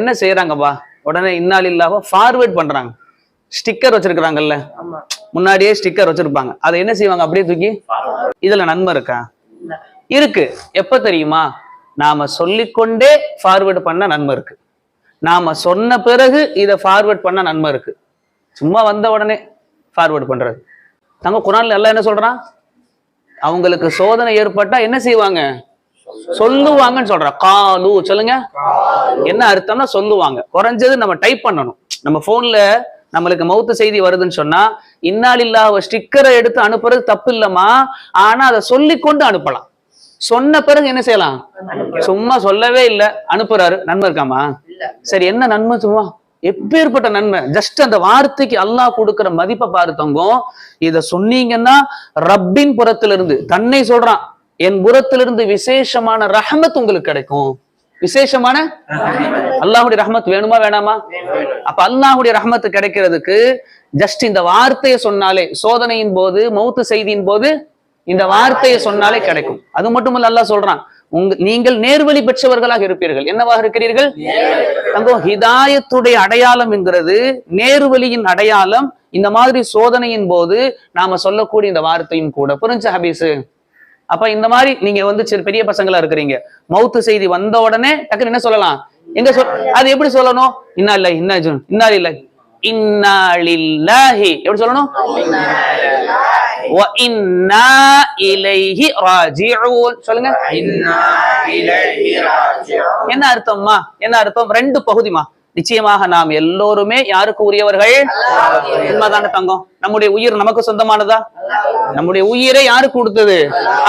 என்ன செய்யறாங்கப்பா உடனே இன்னால் இல்லாம ஃபார்வேர்ட் பண்றாங்க. ஸ்டிக்கர் வச்சிருக்கிறாங்கல்ல. முன்னாடியே ஸ்டிக்கர் வச்சிருப்பாங்க. அதை என்ன செய்வாங்க? அப்படியே தூக்கி இதுல நன்மை இருக்கா? இருக்கு. எப்ப தெரியுமா? நாம சொல்லிக்கொண்டே ஃபார்வேர்டு பண்ண நன்மை இருக்கு. நாம சொன்ன பிறகு இதை ஃபார்வேர்ட் பண்ண நன்மை இருக்கு. சும்மா வந்த உடனே ஃபார்வேர்டு பண்றது. தங்க குரான்ல எல்லாம் என்ன சொல்றான் அவங்களுக்கு சோதனை ஏற்பட்டா என்ன செய்வாங்க? சொல்லுவாங்கன்னு சொல்றான் காலு சொல்லுங்க. என்ன அர்த்தம்னா சொல்லுவாங்க. குறைஞ்சது நம்ம டைப் பண்ணணும். நம்ம போன்ல நம்மளுக்கு மௌத்து செய்தி வருதுன்னு சொன்னா இன்னாலில்லா ஸ்டிக்கரை எடுத்து அனுப்புறது தப்பு இல்லம்மா ஆனா அதை சொல்லிக்கொண்டு அனுப்பலாம். சொன்ன பிறகு என்ன செய்யலாம்? சும்மா சொல்லவே இல்லை. அனுப்புறாரு. நன்மை இருக்காமா? சரி என்ன நன்மை சும்மா. எப்பேற்பட்ட நன்மை ஜஸ்ட் அந்த வார்த்தைக்கு அல்லாஹ் கொடுக்கிற மதிப்பை பாரு தங்கம் இத சொன்னீங்கன்னா ரப்பின் புறத்திலிருந்து தன்னை சொல்றான். என் புறத்திலிருந்து விசேஷமான ரஹமத் உங்களுக்கு கிடைக்கும். விசேஷமான அல்லாஹுடைய ரஹமத் வேணுமா வேணாமா? அப்ப அல்லாஹுடைய ரஹமத் கிடைக்கிறதுக்கு ஜஸ்ட் இந்த வார்த்தையை சொன்னாலே சோதனையின் போது மௌத்து செய்தியின் போது இந்த வார்த்தையை சொன்னாலே கிடைக்கும். அது மட்டுமல்ல அல்லாஹ் சொல்றான் உங்க நீங்கள் நேர்வழி பெற்றவர்களாக இருப்பீர்கள். என்னவாக இருக்கிறீர்கள்? தங்கம் ஹிதாயத்துடைய அடையாளம் என்கிறது. நேர்வழியின் அடையாளம் இந்த மாதிரி சோதனையின் போது நாம சொல்லக்கூடிய இந்த வார்த்தையும் கூட. புரிஞ்ச ஹபீஸ்? அப்ப இந்த மாதிரி நீங்க வந்து சரி பெரிய பசங்களா இருக்கிறீங்க. மௌத்து செய்தி வந்த உடனே டக்குன்னு என்ன சொல்லலாம்? எங்க சொல் அது எப்படி சொல்லணும்? இன்னா இல்ல இன்னா இன்னா இல்ல எப்படி சொல்லணும்? சொல்லுங்க. என்ன அர்த்தம்மா? என்ன அர்த்தம்? ரெண்டு பகுதிமா நிச்சயமாக நாம் எல்லோருமே யாருக்கு உரியவர்கள்? உண்மைதானே தங்கம்? நம்முடைய உயிர் நமக்கு சொந்தமானதா? நம்முடைய உயிரை யாருக்கு கொடுத்தது?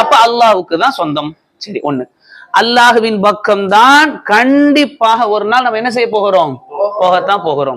அப்ப அல்லாஹ்வுக்கு தான் சொந்தம். சரி ஒண்ணு. அல்லாஹுவின் பக்கம் தான் கண்டிப்பாக ஒரு நாள் நம்ம என்ன செய்ய போகிறோம். போகத்தான் போகிறோம்.